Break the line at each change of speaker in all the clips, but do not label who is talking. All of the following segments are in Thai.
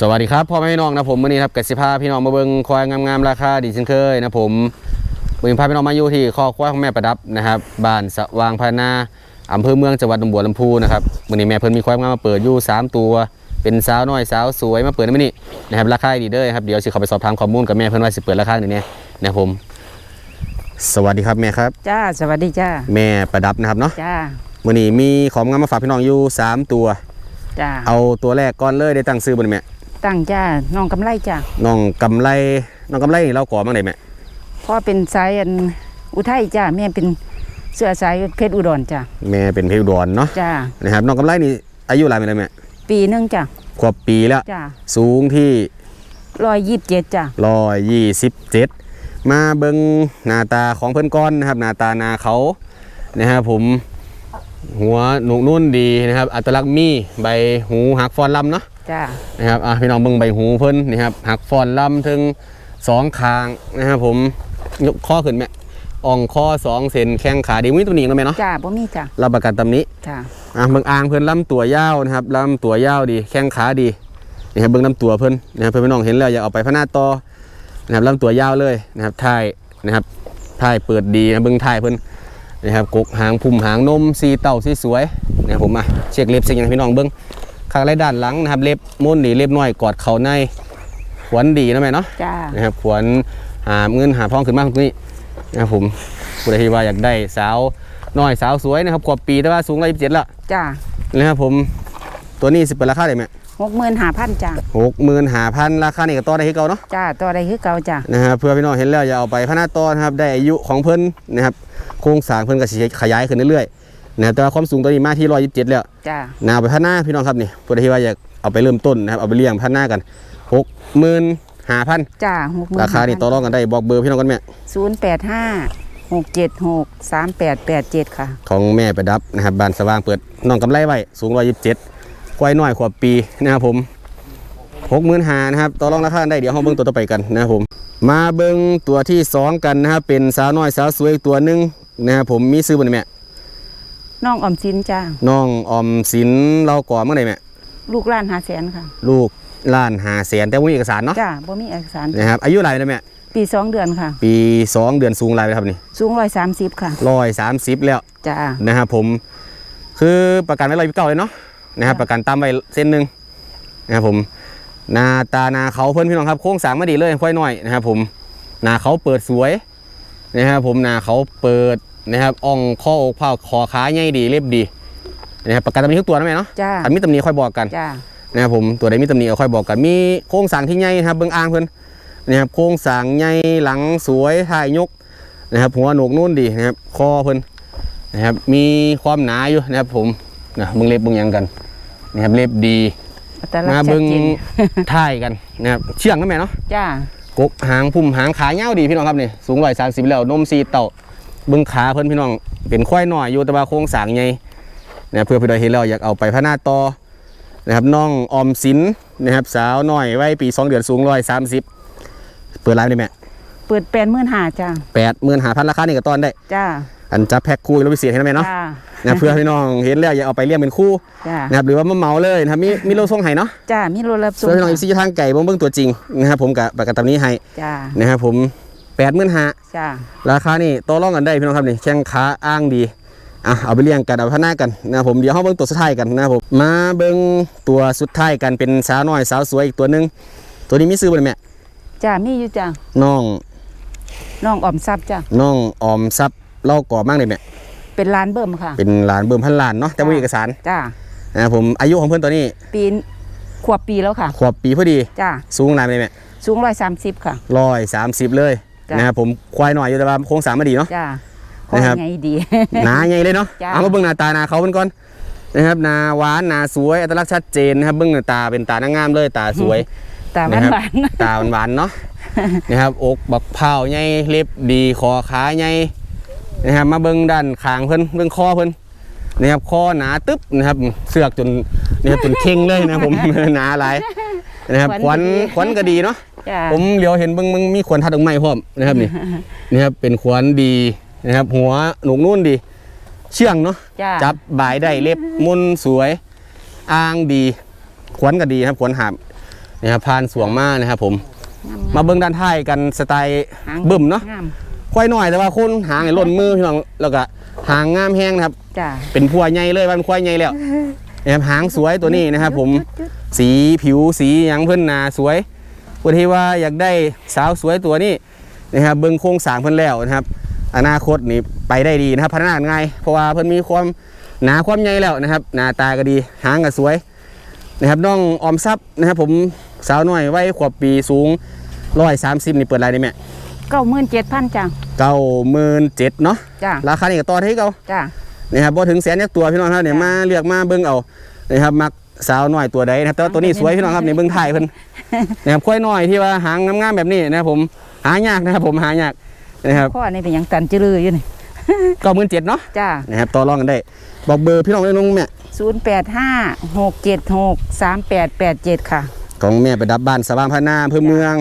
สวัสดีครับพ่อแม่พี่น้องนะผมวันนี้ครับกสิพาพี่น้องมาเบิ่งควายงามๆราคาดีเช่นเคยนะผมวันนี้พาพี่น้องมาอยู่ที่คอกควายของแม่ประดับนะครับบ้านสว่างพานาอำเภอเมืองจังหวัดหนองบัวลำพูนะครับวันนี้แม่เพิ่นมีควายงามมาเปิดอยู่สามตัว เป็นสาวน้อยสาวสวยมาเปิดในมื้อนี้นะครับราคาดีเด้อครับเดี๋ยวสิเข้าไปสอบถามข้อมูลกับแม่เพิ่นว่าสิเปิดราคาไหนเนี่ยนะครับผม สวัสดีครับแม่ครับ
จ้าสวัสดีจ้า
แม่ประดับนะครับเนาะ
จ้า
วันนี้มีของงามมาฝากพี่น้องอยู่สามตัว
จ้า
เอาตัวแรกก่อนเลยได้ตั้งซื้อบ่นี่แม่
ตั้งจ้าน้องกำไรจ้า
น้องกำไรน้องกำไรนี่เราก่อบ้างได้ไหม
พ่อเป็นสายอันอุทัยจ้าแม่เป็นเสื้อสายเพชรอุดรจ้า
แม่เป็นเพชรอุดรเนาะ
จ้า
นะครับน้องกำไรนี่อายุหลายปีแล้วแม่
ปีหนึงจ้า
ขวบปีแล้ว
จ้า
สูงที่
ร้อยยี่สิบเจ็ดจ้า
ร้อยยี่สิบเจ็ดมาเบิงหน้าตาของเพื่อนก้อนนะครับหน้าตาหนาเขานะครับผมหัวหนุกนุ่นดีนะครับ อัตลักษณ์มีใบหูหักฟอนลำเนาะ
จ้า
นะครับอะพี่น้องเบิ่งใบหูเพิ่นนี่ครับหักฟอนลำถึงสองคางนะครับผมยกข้อขึ้นแม่อ่องข้อสองเซนแข้งขาดีมีตัวนี้อีกแล้วแม่เนาะ
จ้าบ่มีจ้า
รับประกันตำหนี้
จ้า
อะเบิ่งอ่างเพิ่นลำตัวยาวนะครับลำตัวยาวดี แข้งขาดีนี่ครับเบิ่งลำตัวเพิ่นนะครับเพิ่นพี่น้องเห็นแล้วอยากเอาไปพัฒนาต่อนะครับลำตัวยาวเลยนะครับท้ายนะครับท้ายเปิดดีนะเบิ่งท้ายเพิ่นนะครับกกหางพุ่มหางนมสีเต่าสีสวยนะครับผมมาเช็คเล็บเช็คหยังให้พี่น้องเบิ่ง ข้างไรด้านหลังนะครับ เล็บม้วนดีเล็บน้อยกอดเข่าในขวนดีนะแม่เนาะ
จ้า
นะครับขวนหาเงินหาทองขึ้นมาตรงนี้นะครับผมผู้ใดที่ว่าอยากได้สาวน้อยสาวสวยนะครับขวบปีแต่ว่าสูงร้อยยี่สิบเจ็ดละ
จ้า
นะครับผมตัวนี้สิเปิดราคาได้ไหม
หกหมื่นห้าพันจ้า
หกหมื่นหาพันราคานี่ก็ต่อได้ที่เก่าเนาะ
จ้าตัวใดคือเก่าจ้า
นะครับเพื่อพี่น้องเห็นแล้วอย่าเอาไปพัฒนาต่อนะครับได้อายุของเพิ่นนะครับโครงสร้างเพิ่นก็สิขยายขึ้นเรื่อยๆ นะครับแต่ว่าความสูงตัวนี้มาที่ร้อยยี่สิบเจ็ดแล้ว
จ้า
นาเอาไปพัฒนาพี่น้องครับนี่ผู้ใดที่ว่าอยากเอาไปเริ่มต้นนะครับเอาไปเลี้ยงพัฒนากันหกหมื่นหาพัน
จ้าหกหมื่น
ราคานี่ต่อรองกันได้บอกเบอร์พี่น้องกันแม่
ศูนย์แปดห้าหกเจ็ดหกสามแปดแปดเจ็ดค่ะ
ของแม่ประดับนะครับบ้านสว่างเปิดน้องกำไรไว้สูงร้อยยี่สิบเจ็ดควายน้อยขวบปีนะครับผมหกหมื่นหานะครับต่อรองราคาได้เดี๋ยวเราเบิ้งตัวต่อไปกันนะครับผมมาเบิ้งตัวที่สองกันนะครับเป็นสาวน้อยสาวสวยอีกตัวหนึ่งนะครับผมมีซื้อบนแม่
น้องออมสินจ้า
น้องออมสินเราก่อเมื่อไหร่แม่
ลูกล้านหาแสนค่ะ
ลูกล้านหาแสนแต่ว่ามีเอกสารเนาะ
จ้าบ่มีเอกสาร
นะครับอายุอะไรนะแม่
ปีสองเดือนค่ะ
ปีสองเดือนสูงอะไรครับนี่
สูงร้อยสามสิบค่ะ
ร้อยสามสิบแล้ว
จ้า
นะครับผม คือประกันไว้ร้อยเก้าเลยเนาะนะครับ
ค่ะ
ประกันตามไว้เส้นหนึ่งนะครับผมหนาตาหนาเขาเพื่อนพี่น้องครับโค้งสร้างมาดีเลยค่อยน้อยนะครับผมหนาเขาเปิดสวยนะครับผมหนาเขาเปิด นะครับอ่องข้ออกเผาคอขาใหญ่ดีเรียบดีนะครับประกันตำหนิทุกตัวนะแม่เนาะ
จ้า
ถ้ามีตำหนิค่อยบอกกัน
จ้า
นะครับผมตัวใดมีตำหนิก็ค่อยบอกกันมีโค้งสร้างที่ใหญ่นะครับเบื้องอ่างเพื่อนนะครับโค้งสร้างใหญ่หลังสวยถ่ายยกนะครับหัวโหนกนุ่นดีนะครับคอเพื่อนนะครับมีความหนาอยู่นะครับผมนะมึงเล็บมึงหยังกันนะครับเล็บดี
แต่ละ
มา
ชัด
เบึง
เจน
ท่ายกันนะครับเชื่องนะแม่เนาะ
จ้าก
กหางพุ่มหางขาเงาวดีพี่น้องครับนี่สูงร้อยสามสิบแล้วนมซีเต่า เบึงขาเพิ่นพี่น้องเป็นควายหน่อยอยู่แต่ว่าโครงสร้างใหญ่นะเพื่อพี่น้องเห็นแล้วอยากเอาไปพัฒนาต่อนะครับน้องออมสินนะครับสาวน้อยวัยปีสองเดือนสูงร้อยสามสิบเปิดร้านได้ไหม
เปิดแปดหมื่นห้าจ้า
แปดหมื่นหาพันราคานี่ก็ต้อนได้
จ้า
อันจะแพ็คคู่แล้วพิเศษให้นะแม่เนาะ
จ้า
นะเพื่อพี่น้องเห็นแล้วอยากเอาไปเลี้ยงเป็นคู่
จ้า
นะครับหรือว่ามาเหมาเลยนะครับมีมีโลส่งให้เนาะ
จ้ามีรถรับส่
ส่
ง
วนพี่น้องอีซีทางไก่เบิ่งเบิ่งตัวจริงนะครับผมกับประกันตำนี้ให้
จ้า
นะครับผม แปดหมื่นห้า
จ้า
ราคานี่ต่อรองกันได้พี่น้องครับนี่แข้งขาอ้างดีอะเอาไปเลี้ยงกันเอาไปพัฒนากันนะครับผมเดี๋ยวเราเบิ่งตัวสุดท้ายกันนะครับผมมาเบิ่งตัวสุดท้ายกันเป็นสาวน้อยสาวสวยอีกตัวหนึงตัวนี้มีซื้อบ่ได้แม่
จ้ามีอยู่จ้า
น้อง
น้องออมทรัพย์จ้า
น้องออมทรัพย์เล่าก่อมากเลยแม่
เป็นร้านเบิ่มค่ะ
เป็นหลานเบิ่มพันล้านเนาะแต่บ่มีเอกสาร
จ้า
นะครับผมอายุของเพื่อนตัวนี้
ปีนขวบปีแล้วค่ะ
ขวบปีพอดี
จ้า
สูงหลายไปเลยแม่
สูงร้อยสามสิบค่ะ
ร้อยสามสิบเลย
จ้ะ
นะครับผมควายหน่อยอยู่แต่ว่าโครงสร้างมาดีเนาะ
จ้า
นะครับ
ข้อไงดี
หนาใหญ่เลยเนาะ
จ้ะ
เอามาเบิ่งหน้าตาหนาเขาเป็นก่อนนะครับหนาหวานหนาสวยอัตลักษณ์ชัดเจนนะครับเบิ่งหน้าตาเป็นตานางงามเลยตาสวย
แต่หวา
นะ
น
ครับ
หวาน
ตาหวานๆเนาะ นะครับอกบักเผาใหญ่เล็บดีคอขาใหญ่นะครับมาเบิ่งด้านขางเพิ่นเบิ่งคอเพิ่นนะครับคอหนาตึ๊บนะครับเสือกจนนะครับจนเข่งเลยนะครับผม หนาหลายนะครับขวัญขวัญก็ดีเนาะ
จ้า
ผมเหลียวเห็นเบิ่งมึงมีขวัญทัดดอกไม้พร้อมนะครับนี่ นี่ครับเป็นขวัญดีนะครับ หัวหนุกนุ่นดี เชื่องเนาะ
จ้า
จับบายได้เล็บมุนสวยอ้างดี ขวัญก็ดีครับขวัญหามนะครับผ่านสวงมานะครับ ผม มาเบิ่งด้านท้ายกันสไตล์
หาง
บึ้มเนาะ
งาม
ควายหน่อยแต่ว่าคนหางให้หล่นมือพี่น้องแล้วก็หางงามแห้งนะครับ
จ้า
เป็นพัวใหญ่เลยว่าเป็นควายใหญ่แล้วนะครับหางสวยตัวนี้นะครับ ผมสีผิวสีหยังเพิ่นหนาสวย คนที่ว่าอยากได้สาวสวยตัวนี้นะครับเบิ่งโครงสร้างเพิ่นแล้วนะครับ อนาคตนี่ไปได้ดีนะครับพัฒนาง่ายเพราะว่าเพิ่นมีความหนาความใหญ่แล้วนะครับ หน้าตาก็ดีหางก็สวยนะครับน้องออมทรัพย์นะครับ ผมสาวน้อยวัยขวบปีสูงร้อยสามสิบนี่เปิดอะไรได้ไหม
เก้าหมื่นเจ็ดพันจ้า
เก้าหมื่นเจ็ดเนาะ
จ้า
ราคานี่ก็ต่อที่เก่า
จ้า
นะครับพอถึงแสนเนี่ยตัวพี่น้องครับเนี่ย
จ้ะ
มาเลือกมาเบิ่งเอานะครับมัก สาวน้อยตัวใดนะครับแต่ว่าตัวนี้สวยพี่น้องครับในเบิ่งถ่ายเพิ่นนะครับควายน้อยที่ว่าหางงามๆแบบนี้นะครับผมหายากนะครับผมหายากนะครับ
ข้อนี้เป็นหยังตันจืลืออยู่นี่
เก้าหมื่นเจ็ดเนาะ
จ้า
นะครับต่อรองกันได้ บอกเบอร์พี่น้องเลยน้องแม่
ศูนย์แปดห้าหกเจ็ดหกสามแปดแปดเจ็ดค่ะ
ของแม่ไปดับบ้านสว่างพัฒนาอำเภอเมือง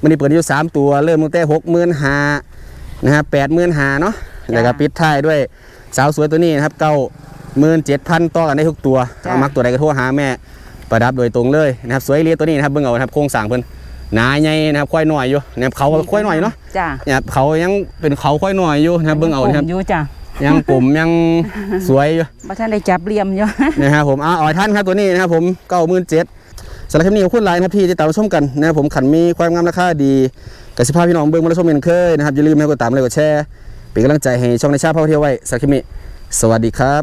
มันนี้เปิดอยู่สามตัวเริ่มตั้งแต่หกหมื่นหานะครับแปดหมื่นหาเนาะ
จ้ะ
แล้วก็ปิดท้ายด้วยสาวสวยตัวนี้นะครับเก้า หมื่นเจ็ดพันต่อกันได้ทุกตัว
จ้ะ
เอามักตัวใดก็โทรหาแม่ประดับโดยตรงเลยนะครับสวยเรียตัวนี้นะครับเบิ่งเอานะครับโครงสร้างเพิ่นหนาใหญ่นะครับควายหน่อยอยู่นะครับเขาก็ควายหน่อยเนาะ
จ้า
เนี่ยเขายังเป็นเขาควายหน่อยอยู่นะครับเบิ่งเอานะครับ
ผมอยู่จ้า
ยังกลมยังสวยอยู่
บ่ท่านได้จับเหลี่ยมอยู่
นะครับผมอ่าอ๋อท่านครับตัวนี้นะครับผมเก้าหมื่นเจ็ดสำหรับคลิปนี้ขอบคุณหลายนะครับที่ติดตามรับชมกันนะครับผมขันมีความงามราคาดีกสิภาพพี่น้องเบิ้งมารับชมเป็นเคยนะครับอย่าลืมให้กดตามเลยกดแชร์เป็นกำลังใจให้ช่องในชาติพ่อเที่ยวไว้สำหรับคลิปนี้ สวัสดีครับ